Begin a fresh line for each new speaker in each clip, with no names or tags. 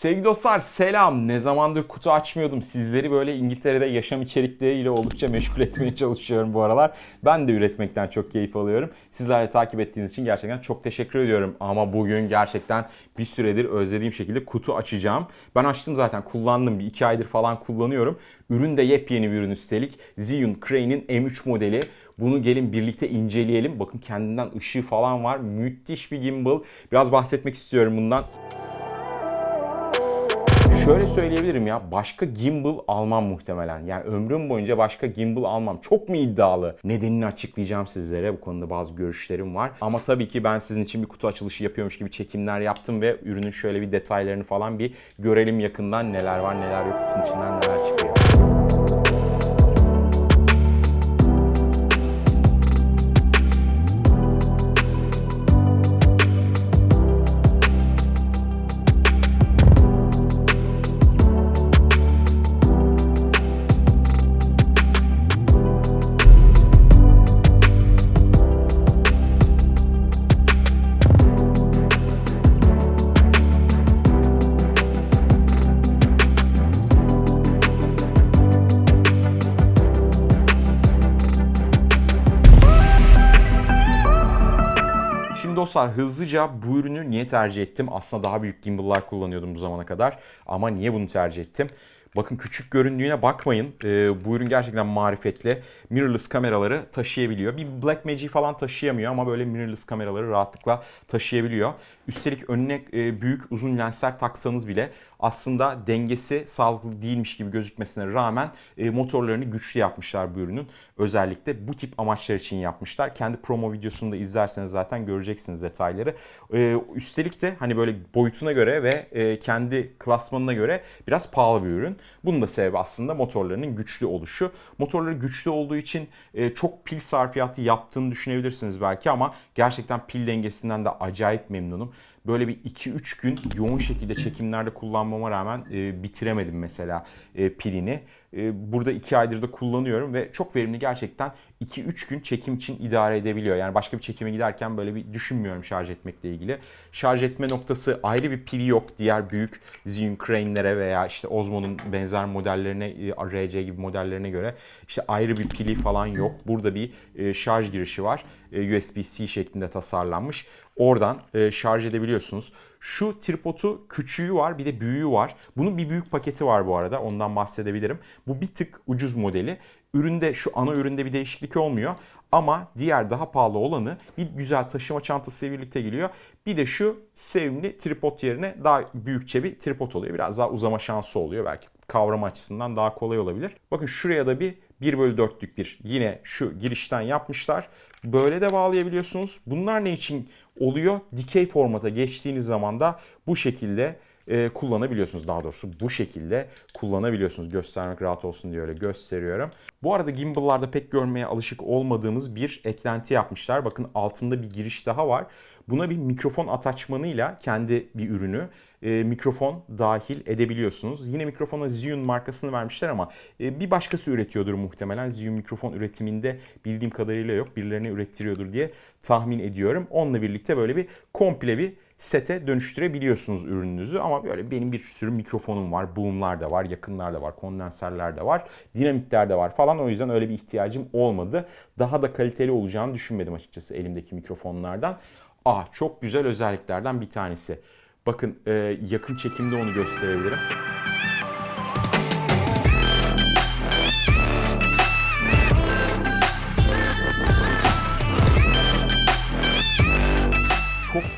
Sevgili dostlar selam. Ne zamandır kutu açmıyordum. Sizleri böyle İngiltere'de yaşam içerikleriyle oldukça meşgul etmeye çalışıyorum bu aralar. Ben de üretmekten çok keyif alıyorum. Sizlerle takip ettiğiniz için gerçekten çok teşekkür ediyorum. Ama bugün gerçekten bir süredir özlediğim şekilde kutu açacağım. Ben açtım zaten kullandım. Bir iki aydır falan kullanıyorum. Ürün de yepyeni bir ürün üstelik. Zhiyun Crane'in M3 modeli. Bunu gelin birlikte inceleyelim. Bakın kendinden ışığı falan var. Müthiş bir gimbal. Biraz bahsetmek istiyorum bundan. Şöyle söyleyebilirim ya başka gimbal almam muhtemelen. Yani ömrüm boyunca başka gimbal almam. Çok mu iddialı? Nedenini açıklayacağım sizlere. Bu konuda bazı görüşlerim var. Ama tabii ki ben sizin için bir kutu açılışı yapıyormuş gibi çekimler yaptım ve ürünün şöyle bir detaylarını falan bir görelim yakından. Neler var neler yok kutunun içinden neler çıkıyor. Dostlar hızlıca bu ürünü niye tercih ettim? Aslında daha büyük gimbal'lar kullanıyordum bu zamana kadar. Ama niye bunu tercih ettim? Bakın küçük göründüğüne bakmayın. Ee, bu ürün gerçekten marifetli. Mirrorless kameraları taşıyabiliyor. Bir Blackmagic falan taşıyamıyor ama böyle mirrorless kameraları rahatlıkla taşıyabiliyor. Üstelik önüne e, büyük uzun lensler taksanız bile aslında dengesi sağlıklı değilmiş gibi gözükmesine rağmen e, motorlarını güçlü yapmışlar bu ürünün. Özellikle bu tip amaçlar için yapmışlar. Kendi promo videosunu da izlerseniz zaten göreceksiniz detayları. E, üstelik de hani böyle boyutuna göre ve e, kendi klasmanına göre biraz pahalı bir ürün. Bunun da sebebi aslında motorlarının güçlü oluşu. Motorları güçlü olduğu için çok pil sarfiyatı yaptığını düşünebilirsiniz belki ama gerçekten pil dengesinden de acayip memnunum. Böyle bir 2-3 gün yoğun şekilde çekimlerde kullanmama rağmen e, bitiremedim mesela e, pilini. E, burada 2 aydır da kullanıyorum ve çok verimli gerçekten 2-3 gün çekim için idare edebiliyor. Yani başka bir çekime giderken böyle bir düşünmüyorum şarj etmekle ilgili. Şarj etme noktası ayrı bir pili yok diğer büyük Zhiyun Crane'lere veya işte Osmo'nun benzer modellerine, e, RC gibi modellerine göre işte ayrı bir pili falan yok. Burada bir e, şarj girişi var. E, USB-C şeklinde tasarlanmış. Oradan şarj edebiliyorsunuz. Şu tripodu küçüğü var bir de büyüğü var. Bunun bir büyük paketi var bu arada ondan bahsedebilirim. Bu bir tık ucuz modeli. Üründe şu ana üründe bir değişiklik olmuyor. Ama diğer daha pahalı olanı bir güzel taşıma çantasıyla birlikte geliyor. Bir de şu sevimli tripod yerine daha büyükçe bir tripod oluyor. Biraz daha uzama şansı oluyor. Belki kavrama açısından daha kolay olabilir. Bakın şuraya da bir 1 bölü 4'lük bir yine şu girişten yapmışlar. Böyle de bağlayabiliyorsunuz. Bunlar ne için oluyor? Dikey formata geçtiğiniz zaman da bu şekilde e, kullanabiliyorsunuz. Daha doğrusu bu şekilde kullanabiliyorsunuz. Göstermek rahat olsun diye öyle gösteriyorum. Bu arada gimbal'larda pek görmeye alışık olmadığımız bir eklenti yapmışlar. Bakın altında bir giriş daha var. Buna bir mikrofon ataçmanıyla kendi bir ürünü e, mikrofon dahil edebiliyorsunuz. Yine mikrofona Zhiyun markasını vermişler ama e, bir başkası üretiyordur muhtemelen. Zhiyun mikrofon üretiminde bildiğim kadarıyla yok. Birilerine ürettiriyordur diye tahmin ediyorum. Onunla birlikte böyle bir komple bir sete dönüştürebiliyorsunuz ürününüzü ama böyle benim bir sürü mikrofonum var, boomlar da var, yakınlar da var, kondenserler de var, dinamikler de var falan o yüzden öyle bir ihtiyacım olmadı. Daha da kaliteli olacağını düşünmedim açıkçası elimdeki mikrofonlardan. Aa çok güzel özelliklerden bir tanesi. Bakın e, yakın çekimde onu gösterebilirim.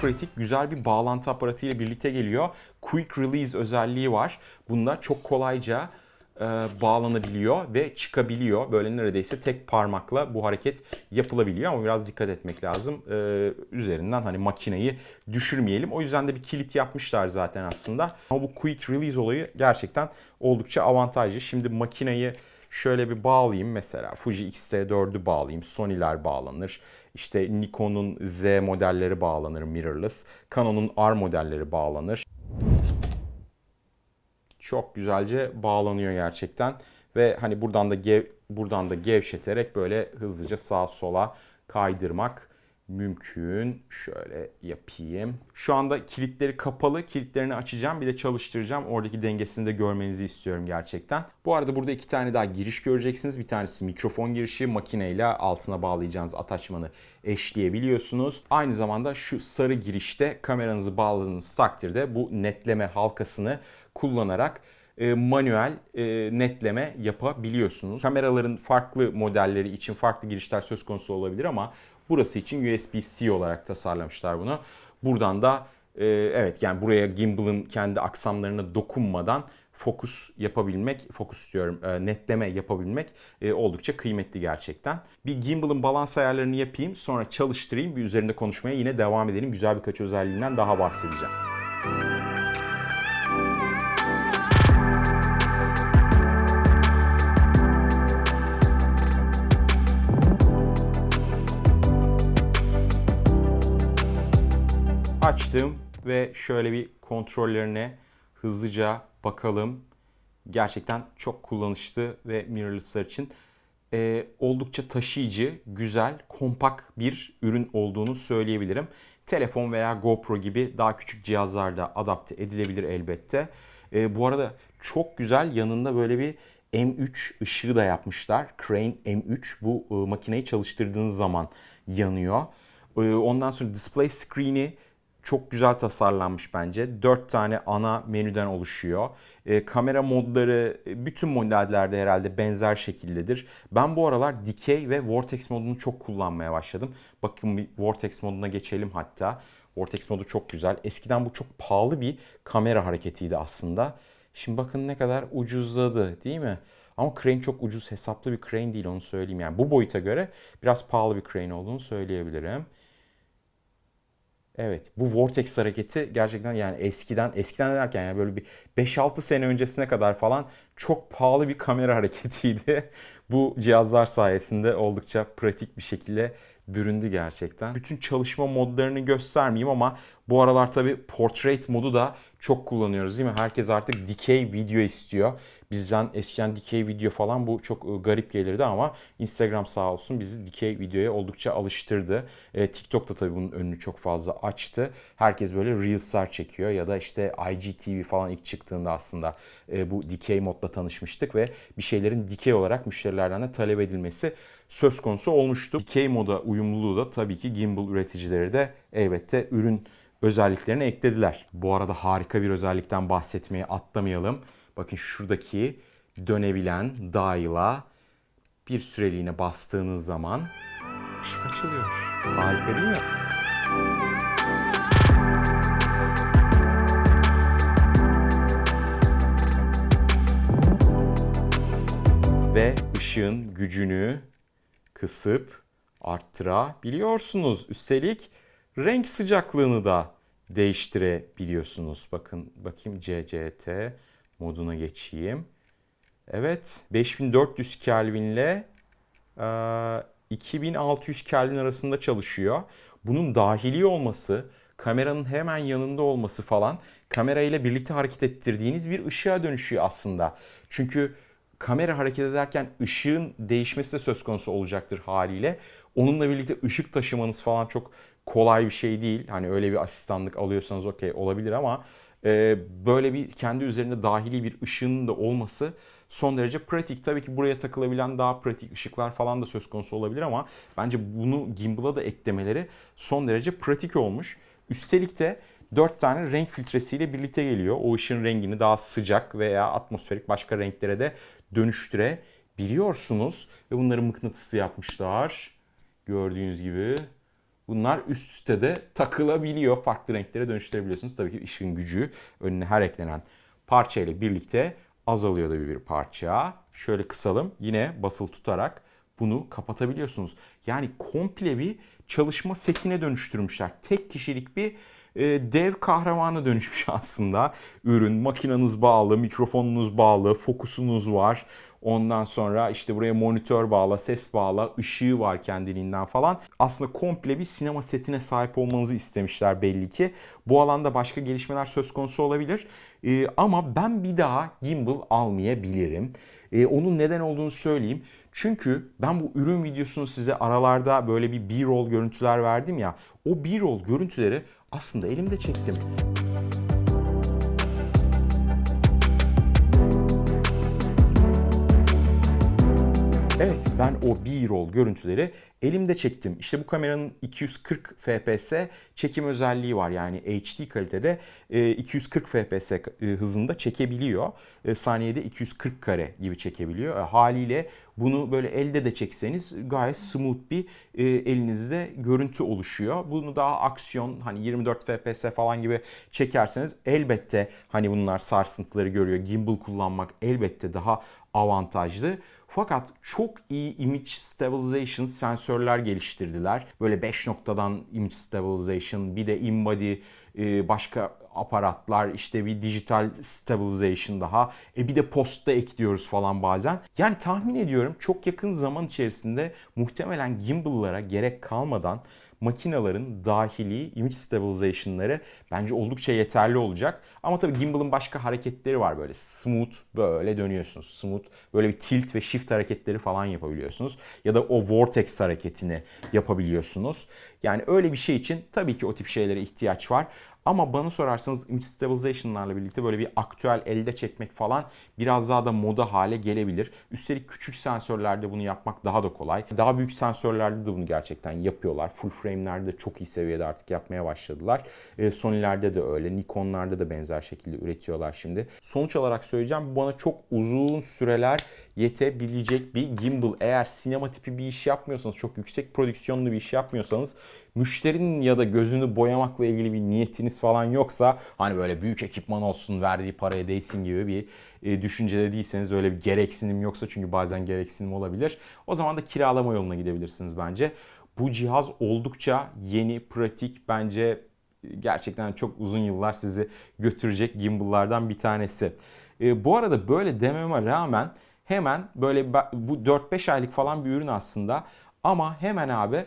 Pratik, güzel bir bağlantı aparatı ile birlikte geliyor. Quick Release özelliği var. Bunda çok kolayca e, bağlanabiliyor ve çıkabiliyor. Böyle neredeyse tek parmakla bu hareket yapılabiliyor ama biraz dikkat etmek lazım. E, üzerinden hani makineyi düşürmeyelim. O yüzden de bir kilit yapmışlar zaten aslında. Ama bu Quick Release olayı gerçekten oldukça avantajlı. Şimdi makineyi şöyle bir bağlayayım mesela Fuji X-T4'ü bağlayayım. Sony'ler bağlanır. İşte Nikon'un Z modelleri bağlanır mirrorless. Canon'un R modelleri bağlanır. Çok güzelce bağlanıyor gerçekten ve hani buradan da gev buradan da gevşeterek böyle hızlıca sağa sola kaydırmak mümkün. Şöyle yapayım. Şu anda kilitleri kapalı. Kilitlerini açacağım. Bir de çalıştıracağım. Oradaki dengesini de görmenizi istiyorum gerçekten. Bu arada burada iki tane daha giriş göreceksiniz. Bir tanesi mikrofon girişi. Makineyle altına bağlayacağınız ataçmanı eşleyebiliyorsunuz. Aynı zamanda şu sarı girişte kameranızı bağladığınız takdirde bu netleme halkasını kullanarak e, manuel e, netleme yapabiliyorsunuz. Kameraların farklı modelleri için farklı girişler söz konusu olabilir ama burası için USB-C olarak tasarlamışlar bunu. Buradan da e, evet yani buraya gimbal'ın kendi aksamlarına dokunmadan fokus yapabilmek, fokus diyorum e, netleme yapabilmek e, oldukça kıymetli gerçekten. Bir gimbal'ın balans ayarlarını yapayım sonra çalıştırayım bir üzerinde konuşmaya yine devam edelim. Güzel birkaç özelliğinden daha bahsedeceğim. Açtım ve şöyle bir kontrollerine hızlıca bakalım. Gerçekten çok kullanışlı ve mirrorless'lar için e, oldukça taşıyıcı, güzel, kompakt bir ürün olduğunu söyleyebilirim. Telefon veya GoPro gibi daha küçük cihazlarda adapte edilebilir elbette. E, bu arada çok güzel yanında böyle bir M3 ışığı da yapmışlar. Crane M3 bu e, makineyi çalıştırdığınız zaman yanıyor. E, ondan sonra display screen'i çok güzel tasarlanmış bence. 4 tane ana menüden oluşuyor. E, kamera modları e, bütün modellerde herhalde benzer şekildedir. Ben bu aralar dikey ve vortex modunu çok kullanmaya başladım. Bakın bir vortex moduna geçelim hatta. Vortex modu çok güzel. Eskiden bu çok pahalı bir kamera hareketiydi aslında. Şimdi bakın ne kadar ucuzladı değil mi? Ama crane çok ucuz hesaplı bir crane değil onu söyleyeyim. Yani bu boyuta göre biraz pahalı bir crane olduğunu söyleyebilirim. Evet bu Vortex hareketi gerçekten yani eskiden eskiden derken yani böyle bir 5-6 sene öncesine kadar falan çok pahalı bir kamera hareketiydi. bu cihazlar sayesinde oldukça pratik bir şekilde büründü gerçekten. Bütün çalışma modlarını göstermeyeyim ama bu aralar tabi portrait modu da çok kullanıyoruz değil mi? Herkes artık dikey video istiyor. Bizden eskiden dikey video falan bu çok e, garip gelirdi ama Instagram sağ olsun bizi dikey videoya oldukça alıştırdı. E, TikTok da tabii bunun önünü çok fazla açtı. Herkes böyle Reels'lar çekiyor ya da işte IGTV falan ilk çıktığında aslında e, bu dikey modla tanışmıştık ve bir şeylerin dikey olarak müşterilerden de talep edilmesi söz konusu olmuştu. Dikey moda uyumluluğu da tabii ki gimbal üreticileri de elbette ürün özelliklerini eklediler. Bu arada harika bir özellikten bahsetmeye atlamayalım. Bakın şuradaki dönebilen dial'a bir süreliğine bastığınız zaman ışık açılıyor. Harika değil mi? Ve ışığın gücünü kısıp arttırabiliyorsunuz. Üstelik renk sıcaklığını da değiştirebiliyorsunuz. Bakın bakayım CCT moduna geçeyim. Evet 5400 Kelvin ile 2600 Kelvin arasında çalışıyor. Bunun dahili olması, kameranın hemen yanında olması falan kamera ile birlikte hareket ettirdiğiniz bir ışığa dönüşüyor aslında. Çünkü kamera hareket ederken ışığın değişmesi de söz konusu olacaktır haliyle. Onunla birlikte ışık taşımanız falan çok kolay bir şey değil. Hani öyle bir asistanlık alıyorsanız okey olabilir ama e, böyle bir kendi üzerinde dahili bir ışığın da olması son derece pratik. Tabii ki buraya takılabilen daha pratik ışıklar falan da söz konusu olabilir ama bence bunu gimbal'a da eklemeleri son derece pratik olmuş. Üstelik de 4 tane renk filtresiyle birlikte geliyor. O ışın rengini daha sıcak veya atmosferik başka renklere de dönüştürebiliyorsunuz. Ve bunları mıknatısı yapmışlar. Gördüğünüz gibi. Bunlar üst üste de takılabiliyor. Farklı renklere dönüştürebiliyorsunuz. Tabii ki ışığın gücü önüne her eklenen parça ile birlikte azalıyor da bir parça. Şöyle kısalım. Yine basılı tutarak bunu kapatabiliyorsunuz. Yani komple bir çalışma setine dönüştürmüşler. Tek kişilik bir dev kahramana dönüşmüş aslında. Ürün, makineniz bağlı, mikrofonunuz bağlı, fokusunuz var. Ondan sonra işte buraya monitör bağla, ses bağla, ışığı var kendiliğinden falan. Aslında komple bir sinema setine sahip olmanızı istemişler belli ki. Bu alanda başka gelişmeler söz konusu olabilir. Ee, ama ben bir daha gimbal almayabilirim. Ee, onun neden olduğunu söyleyeyim. Çünkü ben bu ürün videosunu size aralarda böyle bir B-roll görüntüler verdim ya. O B-roll görüntüleri aslında elimde çektim. Evet ben o B-roll görüntüleri elimde çektim. İşte bu kameranın 240 fps çekim özelliği var. Yani HD kalitede e, 240 fps e, hızında çekebiliyor. E, saniyede 240 kare gibi çekebiliyor. E, haliyle bunu böyle elde de çekseniz gayet smooth bir e, elinizde görüntü oluşuyor. Bunu daha aksiyon hani 24 fps falan gibi çekerseniz elbette hani bunlar sarsıntıları görüyor. Gimbal kullanmak elbette daha avantajlı. Fakat çok iyi image stabilization sensörler geliştirdiler. Böyle 5 noktadan image stabilization, bir de in-body e, başka aparatlar, işte bir dijital stabilization daha. E bir de postta ekliyoruz falan bazen. Yani tahmin ediyorum çok yakın zaman içerisinde muhtemelen gimbal'lara gerek kalmadan makinaların dahili image stabilization'ları bence oldukça yeterli olacak. Ama tabii gimbal'ın başka hareketleri var böyle smooth böyle dönüyorsunuz. Smooth böyle bir tilt ve shift hareketleri falan yapabiliyorsunuz. Ya da o vortex hareketini yapabiliyorsunuz. Yani öyle bir şey için tabii ki o tip şeylere ihtiyaç var. Ama bana sorarsanız image stabilization'larla birlikte böyle bir aktüel elde çekmek falan biraz daha da moda hale gelebilir. Üstelik küçük sensörlerde bunu yapmak daha da kolay. Daha büyük sensörlerde de bunu gerçekten yapıyorlar. Full frame'lerde de çok iyi seviyede artık yapmaya başladılar. E, Sony'lerde de öyle. Nikon'larda da benzer şekilde üretiyorlar şimdi. Sonuç olarak söyleyeceğim bana çok uzun süreler yetebilecek bir gimbal. Eğer sinema tipi bir iş yapmıyorsanız, çok yüksek prodüksiyonlu bir iş yapmıyorsanız, müşterinin ya da gözünü boyamakla ilgili bir niyetiniz falan yoksa, hani böyle büyük ekipman olsun, verdiği paraya değsin gibi bir e, düşüncede değilseniz, öyle bir gereksinim yoksa çünkü bazen gereksinim olabilir. O zaman da kiralama yoluna gidebilirsiniz bence. Bu cihaz oldukça yeni, pratik, bence gerçekten çok uzun yıllar sizi götürecek gimbal'lardan bir tanesi. E, bu arada böyle dememe rağmen hemen böyle bu 4-5 aylık falan bir ürün aslında ama hemen abi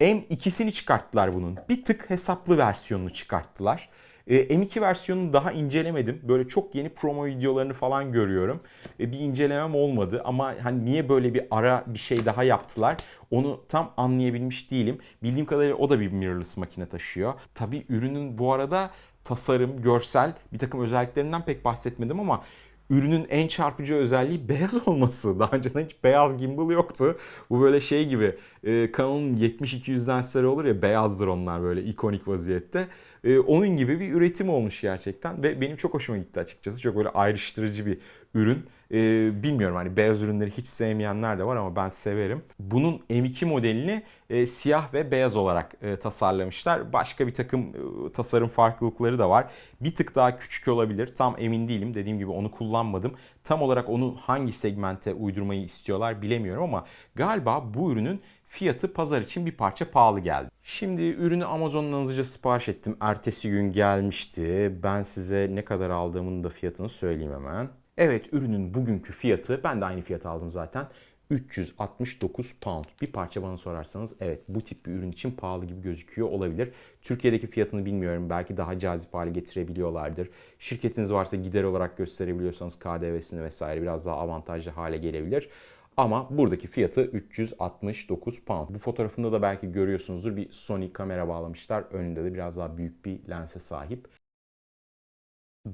M2'sini çıkarttılar bunun. Bir tık hesaplı versiyonunu çıkarttılar. M2 versiyonunu daha incelemedim. Böyle çok yeni promo videolarını falan görüyorum. Bir incelemem olmadı ama hani niye böyle bir ara bir şey daha yaptılar onu tam anlayabilmiş değilim. Bildiğim kadarıyla o da bir mirrorless makine taşıyor. Tabi ürünün bu arada tasarım, görsel bir takım özelliklerinden pek bahsetmedim ama ürünün en çarpıcı özelliği beyaz olması. Daha önceden hiç beyaz gimbal yoktu. Bu böyle şey gibi e, Canon'un 70-200 lensleri olur ya beyazdır onlar böyle ikonik vaziyette. E, onun gibi bir üretim olmuş gerçekten ve benim çok hoşuma gitti açıkçası. Çok böyle ayrıştırıcı bir ürün. E, bilmiyorum hani beyaz ürünleri hiç sevmeyenler de var ama ben severim. Bunun M2 modelini e, siyah ve beyaz olarak e, tasarlamışlar. Başka bir takım e, tasarım farklılıkları da var. Bir tık daha küçük olabilir. Tam emin değilim. Dediğim gibi onu kullanmadım. Tam olarak onu hangi segmente uydurmayı istiyorlar bilemiyorum ama galiba bu ürünün fiyatı pazar için bir parça pahalı geldi. Şimdi ürünü Amazon'dan hızlıca sipariş ettim. Ertesi gün gelmişti. Ben size ne kadar aldığımın da fiyatını söyleyeyim hemen. Evet ürünün bugünkü fiyatı ben de aynı fiyatı aldım zaten. 369 pound. Bir parça bana sorarsanız evet bu tip bir ürün için pahalı gibi gözüküyor olabilir. Türkiye'deki fiyatını bilmiyorum. Belki daha cazip hale getirebiliyorlardır. Şirketiniz varsa gider olarak gösterebiliyorsanız KDV'sini vesaire biraz daha avantajlı hale gelebilir. Ama buradaki fiyatı 369 pound. Bu fotoğrafında da belki görüyorsunuzdur bir Sony kamera bağlamışlar. Önünde de biraz daha büyük bir lense sahip.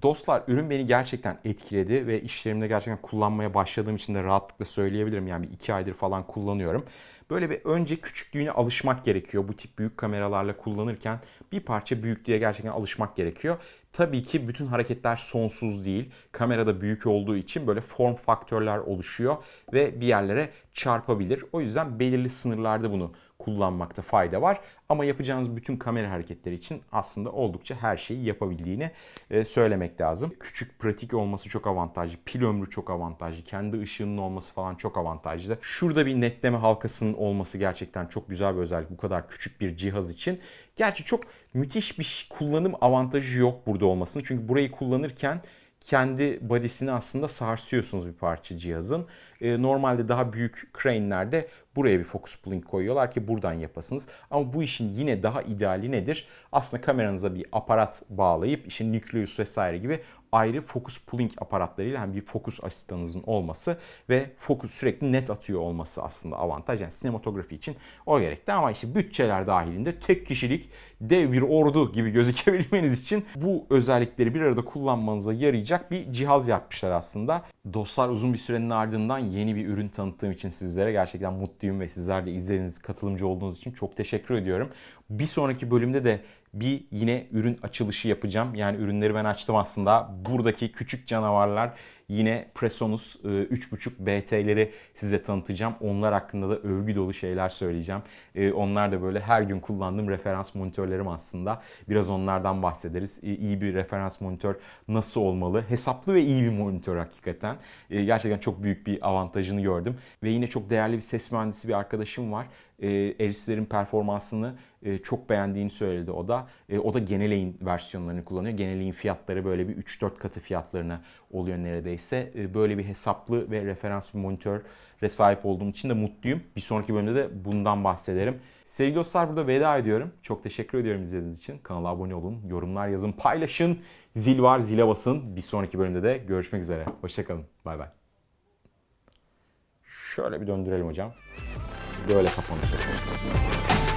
Dostlar ürün beni gerçekten etkiledi ve işlerimde gerçekten kullanmaya başladığım için de rahatlıkla söyleyebilirim. Yani bir iki aydır falan kullanıyorum. Böyle bir önce küçüklüğüne alışmak gerekiyor. Bu tip büyük kameralarla kullanırken bir parça büyüklüğe gerçekten alışmak gerekiyor. Tabii ki bütün hareketler sonsuz değil. Kamerada büyük olduğu için böyle form faktörler oluşuyor ve bir yerlere çarpabilir. O yüzden belirli sınırlarda bunu kullanmakta fayda var. Ama yapacağınız bütün kamera hareketleri için aslında oldukça her şeyi yapabildiğini e, söylemek lazım. Küçük, pratik olması çok avantajlı. Pil ömrü çok avantajlı. Kendi ışığının olması falan çok avantajlı. Şurada bir netleme halkasının olması gerçekten çok güzel bir özellik. Bu kadar küçük bir cihaz için. Gerçi çok müthiş bir kullanım avantajı yok burada olmasının. Çünkü burayı kullanırken kendi body'sini aslında sarsıyorsunuz bir parça cihazın. E, normalde daha büyük crane'lerde buraya bir focus pulling koyuyorlar ki buradan yapasınız. Ama bu işin yine daha ideali nedir? Aslında kameranıza bir aparat bağlayıp işin nükleus vesaire gibi ayrı focus pulling aparatlarıyla hem bir fokus asistanınızın olması ve fokus sürekli net atıyor olması aslında avantaj. Yani sinematografi için o gerekli ama işte bütçeler dahilinde tek kişilik dev bir ordu gibi gözükebilmeniz için bu özellikleri bir arada kullanmanıza yarayacak bir cihaz yapmışlar aslında. Dostlar uzun bir sürenin ardından yeni bir ürün tanıttığım için sizlere gerçekten mutluyum ve sizler de izlediğiniz, katılımcı olduğunuz için çok teşekkür ediyorum. Bir sonraki bölümde de bir yine ürün açılışı yapacağım. Yani ürünleri ben açtım aslında. Buradaki küçük canavarlar yine Presonus e, 3.5 BT'leri size tanıtacağım. Onlar hakkında da övgü dolu şeyler söyleyeceğim. E, Onlar da böyle her gün kullandığım referans monitörlerim aslında. Biraz onlardan bahsederiz. E, İyi bir referans monitör nasıl olmalı? Hesaplı ve iyi bir monitör hakikaten. E, Gerçekten çok büyük bir avantajını gördüm. Ve yine çok değerli bir ses mühendisi bir arkadaşım var. E, performansını e, çok beğendiğini söyledi o da. E, o da Geneleğin versiyonlarını kullanıyor. Geneleğin fiyatları böyle bir 3-4 katı fiyatlarına oluyor neredeyse. E, böyle bir hesaplı ve referans bir monitöre sahip olduğum için de mutluyum. Bir sonraki bölümde de bundan bahsederim. Sevgili dostlar burada veda ediyorum. Çok teşekkür ediyorum izlediğiniz için. Kanala abone olun, yorumlar yazın, paylaşın. Zil var, zile basın. Bir sonraki bölümde de görüşmek üzere. Hoşçakalın. Bay bay. Şöyle bir döndürelim hocam. Böyle kapanış.